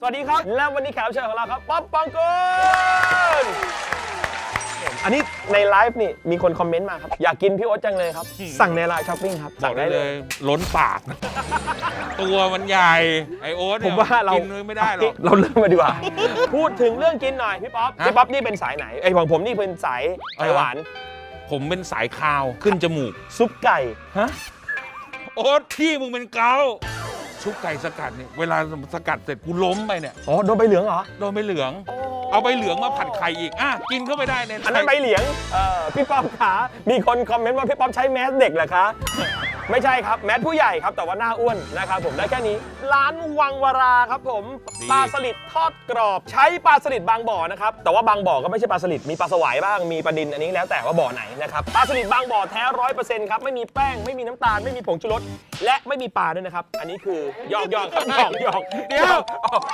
สวัสดีครับ และวันนี้แขกรับเชิญของเราครับ ป๊อปปองกูลอันนี้ในไลฟ์นี่มีคนคอมเมนต์มาครับ อยากกินพี่โอ๊ตจังเลยครับ สั่งในไลน์ช้อปปิ้งครับบสั่อกงได้ได้เลเลยยล้นปาก ตัวมันใหญ่ ไอโอ๊ตผนี่ยมว่าเรากินไม่ได้หรอก เราเริ่มมาดีกว่า พูดถึงเรื่องกินหน่อยพี่ป๊อปฮะพี่ป๊อปนี่เป็นสายไหนไอ้ของผมนี่เป็นสายไต้หวาน ผมเป็นสายคาวขึ้นจมูก ซุปไก่ฮะโอ๊ตพี่มึงเป็นเกา ชุบไก่สกัดเนี่ยเวลาสกัดเสร็จกูล้มไปเนี่ยอ๋อโดนใบเหลืองเหรอโดนใบเหลือง เอาใบเหลืองมาผัดไข่อีกอะกินเข้าไปได้เนี่ยอันนั้นใบเหลียงเออพี่ป๊อปขามีคนคอมเมนต์ว่าพี่ป๊อปใช้แมสเด็กเหรอคะ ไม่ใช่ครับแมสผู้ใหญ่ครับแต่ว่าหน้าอ้วนนะครับผมได้แค่นี้ ร้านวังวราครับผมปลาสลิดทอดกรอบ ใช้ปลาสลิดบางบ่อนะครับแต่ว่าบางบ่อก็ไม่ใช่ปลาสลิดมีปลาสวายบ้างมีปลาดินอันนี้แล้วแต่ว่าบ่อไหนนะครับปลาสลิดบางบ่อแท้ร้อยเปอร์เซ็นต์ครับไม่มีแป้งไม่มีน้ำตาลไม่มีผงชูรสและไม่มีปลาด้วยนะครับอันนี้คือหยอกหยอกครับหยอกหยอกเดี๋ยว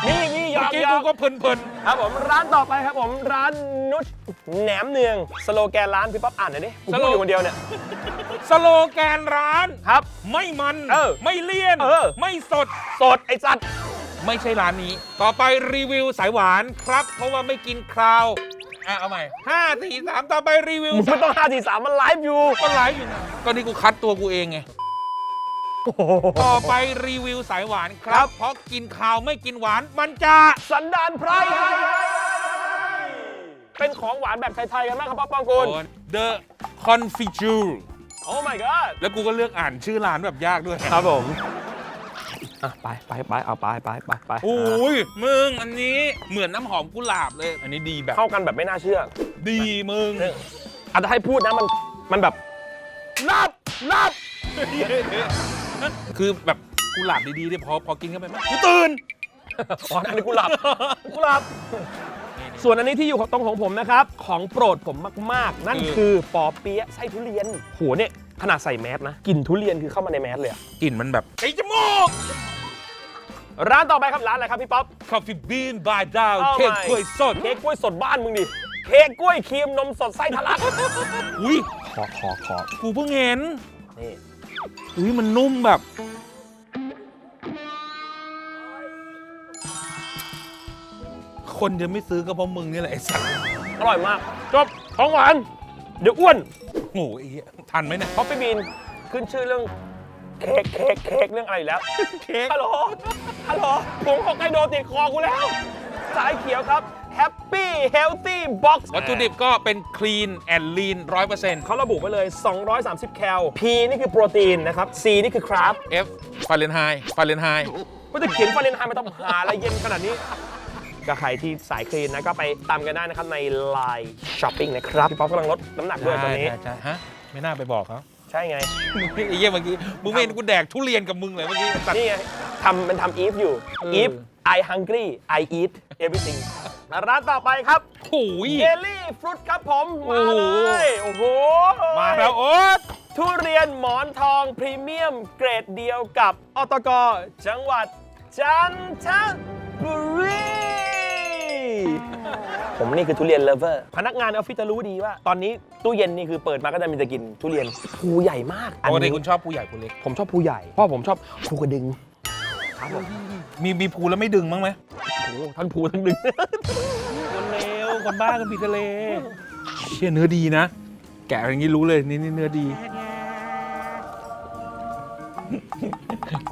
นี่นี่หยเมื่ออกกี้หยอกูกก็เพลินครับผมร้านต่อไปครับผมร้านนุชแหนมเนือง สโลแกนร้านพี่ป๊อปอ่านหน่อยดิกูพูดอยู่คนเดียวเนี่ยๆ สโลแกนร้าน ครับ ไม่มันเออไม่เลี่ยนเออ ไม่สด สดไอ้สัตว์ไม่ใช่ร้านนี้ ต่อไปรีวิวสายหวานครับ เพราะว่าไม่กินคราวอะเอาใหม่ห้าสี่สามต่อไปรีวิวมึงไม่ต้องห้าสี่สามมันไลฟ์อยู่ ก็ไลฟ์อยู่นะก็นี่กูคัดตัวกูเองไงต่อไปรีวิวสายหวานคครัรับ บ เพราะกินข้าวไม่กินหวานมันจะสันดานไพรเป็นของหวานแบบไทยๆกันบ้างครับป๊อปปองกูล The Confiture โอ้ my god แล้วกูก็เลือกอ่านชื่อร้านแบบยากด้วยครับผมอะไปไปไปเอาไปไปไปไปโอ้ยมึงอันนี้เหมือนน้ำหอมกุหลาบเลย อันนี้ดีแบบ เข้ากันแบบไม่น่าเชื่อ ดีมึงอาจจะให้พูดนะมันมันแบบรับรับคือแบบกุหลาบดีๆเนี่ยพอพอกินเข้าไปไหมกูตื่นอ๋อนั่นนี่กูหลับกูหลับ ส่วนอันนี้ที่อยู่ตรงของผมนะครับ ของโปรดผมมากๆ นั่นคือคือปอเปี๊ยะไส้ทุเรียนโหเนี่ยขนาดใส่แมสนะกลิ่นทุเรียนคือเข้ามาในแมสเลยอะกลิ่นมันแบบไอ้จมูกร้านต่อไปครับร้านอะไรครับพี่ป๊อป Coffee Bean by ดาว Oh เค้ก my กล้วยสดเค้กกล้วยสดบ้านมึงดิเค้กกล้วยครีมนมสดไส้ทะลักอุ้ยขอขอขอกูเพิ่งเห็นนี่อุ้ยมันนุ่มแบบ คนจะไม่ซื้อก็เพราะมึงนี่แหละไอ้สัสอร่อยมาก จบของหวาน เดี๋ยวอ้วนโง่ไอ้เหี้ยทันไหมเนี่ยคอฟฟี่บีนขึ้นชื่อเรื่องเค้กเค้กเค้กเรื่องอะไรอีกแล้วเค้ก ฮัลโหลฮัลโหลผงฮอกไกโดติดคอกูแล้ว สายเขียวครับ Happy Healthy Box วัตถุดิบก็เป็น clean and lean 100%เขาระบุไว้เลย 230 แคล P นี่คือโปรตีนนะครับ C นี่คือคราฟ F ฟาเรนไฮต์ฟาเรนไฮต์ ก็จะเขียนฟาเรนไฮน์มาต้องหาอะไรเย็นขนาดนี้ ก็ใครที่สายคลีนนะก็ไปตามกันได้นะครับใน Line Shopping นะครับพี่ป๊อปกำลังลดน้ำหนักด้วยตอนนี้ ใช่ฮะไม่น่าไปบอกเขาใช่ไง ไอ้เหี้ยเมื่อกี้มึงไม่เห็นกูแดกทุเรียนกับมึงเลยเมื่อกี้ตัดนี่ไงทำเป็นทำ if อยู่ เออ if I hungry I eat everything ร้านต่อไปครับโอ้ย เยลลี่ฟรุตครับผมโอ้มาโห เลยโอ้โห มาแล้วโอ๊ตทุเรียนหมอนทองพรีเมียมเกรดเดียวกับอตกจังหวัดจันทบุรี ผมนี่คือทุเรียนเลฟเวอร์ พนักงานออฟฟิศจะรู้ดีว่า ตอนนี้ตู้เย็นนี่คือเปิดมาก็จะมีแต่กินทุเรียนภูใหญ่มากปกตินี้คุณชอบผู้ใหญ่ผู้เล็ก ผมชอบภูใหญ่เพราะผมชอบภูกระดึงครับผมมีมีภูแล้วไม่ดึงมั้างไหมโอ้โหทั้งภูทั้งดึง คนเลวคนบ้ากันปีทะเล เชี่ยเนื้อดีนะ แกะอย่างนี้รู้เลยนี่นี่เนื้อดี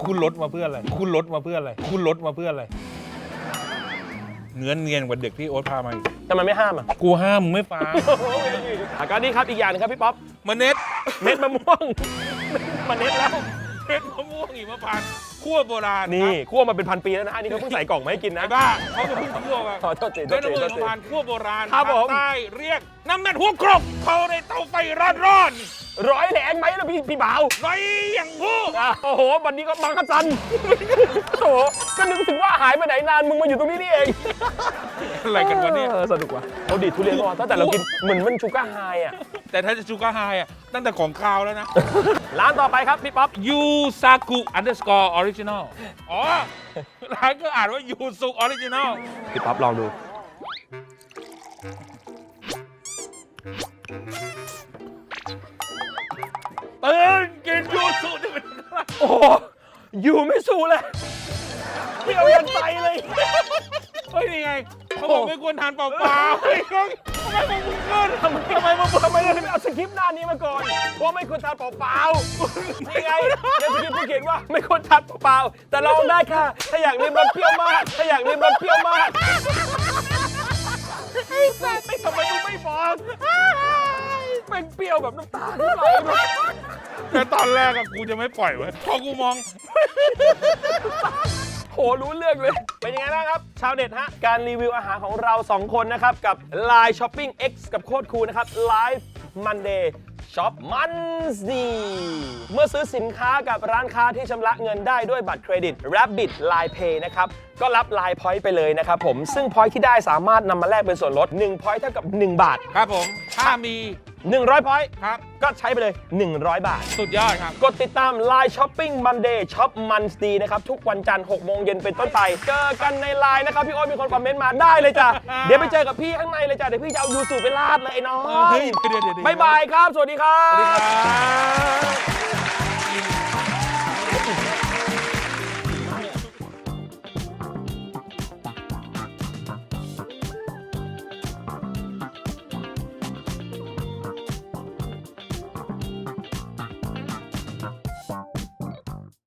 คุณลดมาเพื่ออะไร คุณลดมาเพื่ออะไร คุณลดมาเพื่ออะไร เนื้อเนียนกว่าเด็กที่โอ๊ตพามาอีกทำไมไม่ห้ามอะกูห้ามมึงไม่ฟังอาการนี้ครับอีกอย่างหนึงครับพี่ป๊อปเมล็ดเม็ดมะม่วงมันเม็ดแล้ว เม็ดมะม่วงหิมพานต์ คั่วโบราณนี่คั่วมาเป็นพันปีแล้วนะอันนี้เขาเพิ่งใส่กล่องมาให้กินนะไอ้บ้าเขาก็เพิ่งคั่วมาขอโทษทีโทเม็ษดทีมะม่วงโทษทีหิมพานต์คั่วโบราณครับผมภาคใต้เรียกน้ำเม็ดหัวกรกเขาในเตาไฟร้อนร้อนร้อยแรงไหมล่ะพี่พี่บ่าว ๆไรอย่างผู้อะโอ้โห วันนี้ก็บังคับจัน โอ้โหก็นึกถึงว่าหายไปไหนนาน มึงมาอยู่ตรงนี้นี่เอง อะไรกันวะเนี่ย ออสนุกว่ะเราดีดทุเรียนก่อนตั้งแต่เรากินเหมือนมันชูการ์ไฮอะ แต่ถ้าจะชูการ์ไฮอะตั้งแต่ของคาวแล้วนะ ร้านต่อไปครับพี่ป๊อป ยูซากุ underscore original อ๋อ ร้านก็อ่านว่ายูซุ original พี่ป๊อปลองดู ตื่นกินยูซุนี่เป็นโอ้โหอยู่ไม่สู้เลยเปรี้ยวยันไตเลย เฮ้ยนี่ไง เขาบอกไม่ควรทานเปล่าๆเฮ้ยทำไมมึงขึ้นทำไมทำไมมาทำไมเราถึงเอาสคริปต์หน้านี้มาก่อนว่าไม่ควรทานเปล่าๆนี่ไงในสคริปต์เขาเขียนว่าไม่ควรทานเปล่าๆแต่ลองได้ค่ะ ถ้าอยากริมรสเปรี้ยวมาก ถ้าอยากริมรสเปรี้ยวมากไม่ทำไมมึงไม่บอกเป็นเปรี้ยวแบบน้ำตาที่ไหลแบบแต่ตอนแรกอะกูจะไม่ปล่อยไว้ยพอกูมอง โหรู้เรื่องเลย เป็นยังไงบ้างครับ ชาวเน็ตฮะ การรีวิวอาหารของเรา 2 คนนะครับ กับ Line Shopping X กับโคตรคูลนะครับ Live Monday Shop Monday เมื่อซื้อสินค้ากับร้านค้าที่ชำระเงินได้ด้วยบัตรเครดิต Rabbit Line Pay นะครับ ก็รับ Line Point ไปเลยนะครับผม ซึ่ง Point ที่ได้สามารถนำมาแลกเป็นส่วนลด1 Point เท่ากับ 1 บาท ครับผม ถ้ามี 100 Point ครับ ก็ใช้ไปเลย 100 บาท สุดยอดครับ กดติดตาม Line Shopping Monday Shop Monday นะครับ ทุกวันจันทร์6โมงเย็นเป็นต้นไปเจอกันใน Line นะครับ พี่โอ๊ตมีคนคอมเมนต์มาได้เลยจ้ะ เดี๋ยวไปเจอกับพี่ข้างในเลยจ้ะ เดี๋ยวพี่จะเอายูสูไปลาดเลยไอ้น้องเฮ้ยเดี๋ยวเดี๋ยวเดี๋ยว บ๊ายบายครับ สวัสดีครับ สวัสดีครับ